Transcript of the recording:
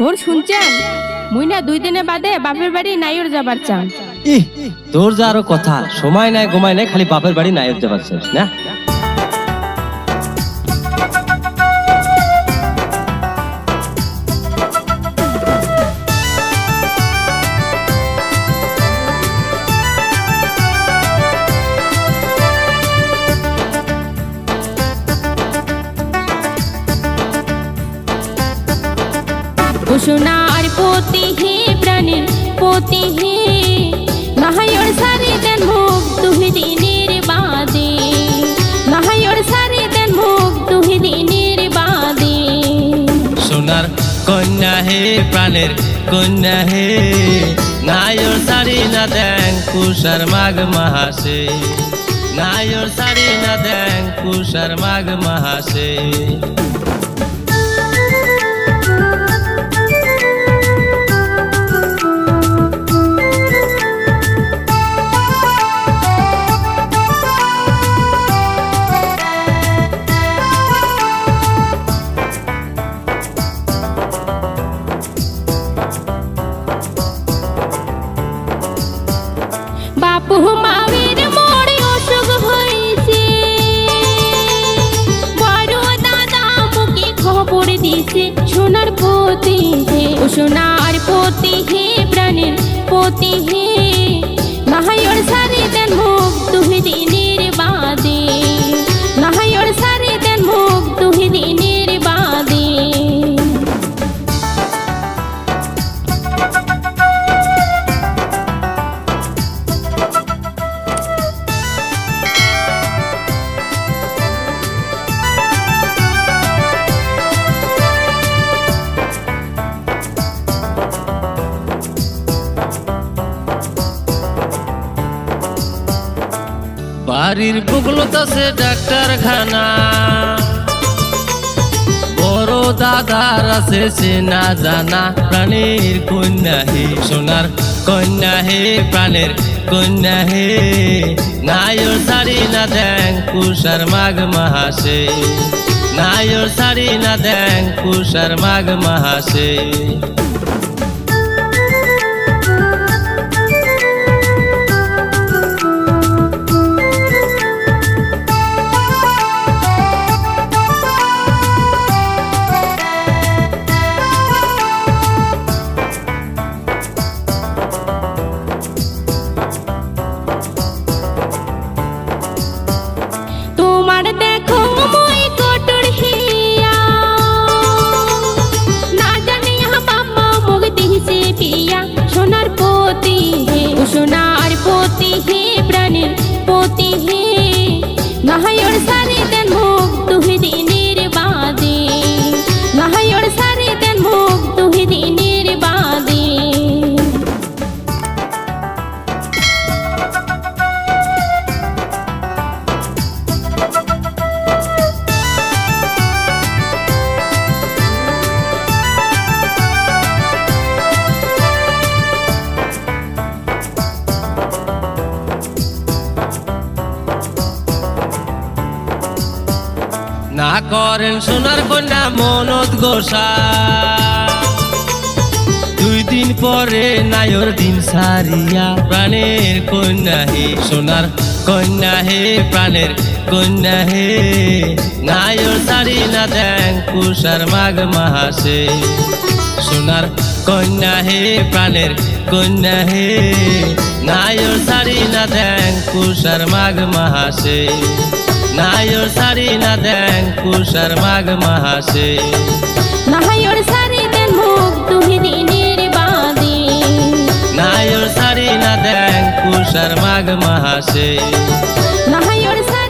ওর শুনছেন? মুই না দুই দিনে বাদে বাপের বাড়ি নাইর যাবার চান ইহ, তোর যা আরও কথা, সময় নাই ঘুমায় নাই, খালি বাপের বাড়ি নাইর যাবার পারছিস না? সোনার পতি হে প্রাণের পতি হে। নাহাইর সারি দেন মুখ তুহি দিনের বাদে। নাহাইর সারি দেন মুখ তুহি দিনের বাদে। সোনার কন্যা হে, প্রাণের কন্যা হে। নায়র সারি না দেন কুষার মাঘ মাহাসে নায়র সারি না দেন কুষার মাঘ মাহাসে পতি হে সোনার পতি হে প্রাণের পতি হে। বাড়ির বুগলতাছে ডাক্তার খানা বড় দাদার আছে চেনা জানা, প্রাণীর কন্যা হে সোনার কন্যা হে প্রাণের কন্যা হে নায়র সারি না দেন কুষার মাঘ মাহাসে নায়র সারি না দেন কুষার মাঘ মাহাসে না করেন সোনার কন্যা মনত গোসা। দুই দিন পরে নায়র দিন সারিয়া প্রাণের কন্যা হে, সোনার কন্যা হে, প্রাণের কন্যা হে। নায়র সারি না দেন কুষার মাঘ মাহাসে সোনার কন্যা হে, প্রাণের কন্যা হে। নায়র সারি না দেন কুষার মাঘ মাহাসে নায়র সারি না দেন কুষার মাঘ মাহাসে। নায়র সারি দেন মুখ তুহি দিনের বাদে নায়র সারি না দেন কুষার মাঘ মাহাসে। নায়র সারি